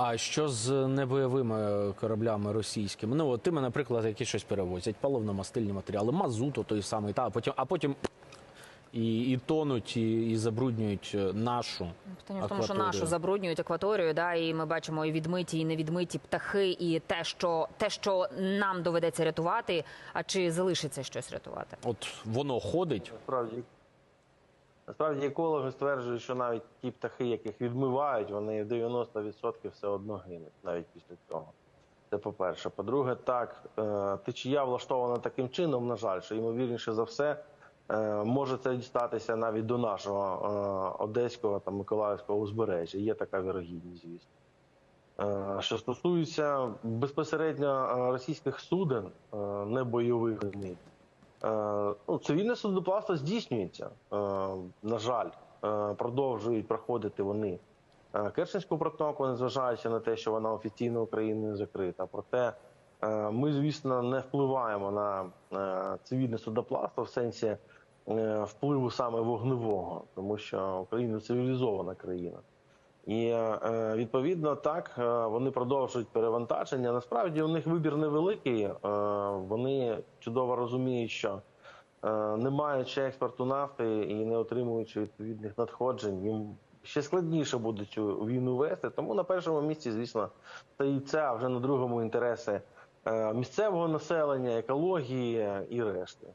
А що з nebойовими кораблями російськими? Ну, от тими, наприклад, які щось перевозять, паливно-мастильні матеріали, мазуту той самий, та, а потім, а потім і, і тонуть, і, і забруднюють е, нашу. Питання в тому, що нашу забруднюють акваторію, да, і ми бачимо і відмиті, і невідмиті птахи, і те, що те, що нам доведеться рятувати, а чи залишиться щось рятувати? От воно ходить. Насправді, насправді екологи стверджують, що навіть ті птахи, яких відмивають, вони в 90% все одно гинуть навіть після цього. Це по-перше. По-друге, так, е, течія влаштована таким чином, на жаль, що ймовірніше за все е, може це дістатися навіть до нашого е, одеського та миколаївського узбережжя. Є така вірогідність, звісно. Що стосується безпосередньо російських суден, не бойових ну, цивільне судоплавство здійснюється. Е, на жаль, е, продовжують проходити вони е, Керченську протоку, незважаючи на те, що вона офіційно Україною закрита. Проте е, ми, звісно, не впливаємо на е, цивільне судоплавство в сенсі е, впливу саме вогневого, тому що Україна цивілізована країна. І е, відповідно так е, вони продовжують перевантаження. Насправді у них вибір невеликий. Е, Вони чудово розуміють, що не маючи експорту нафти і не отримуючи відповідних надходжень, їм ще складніше буде цю війну вести. Тому на першому місці, звісно, стоїть це, а вже на другому інтереси місцевого населення, екології і решти.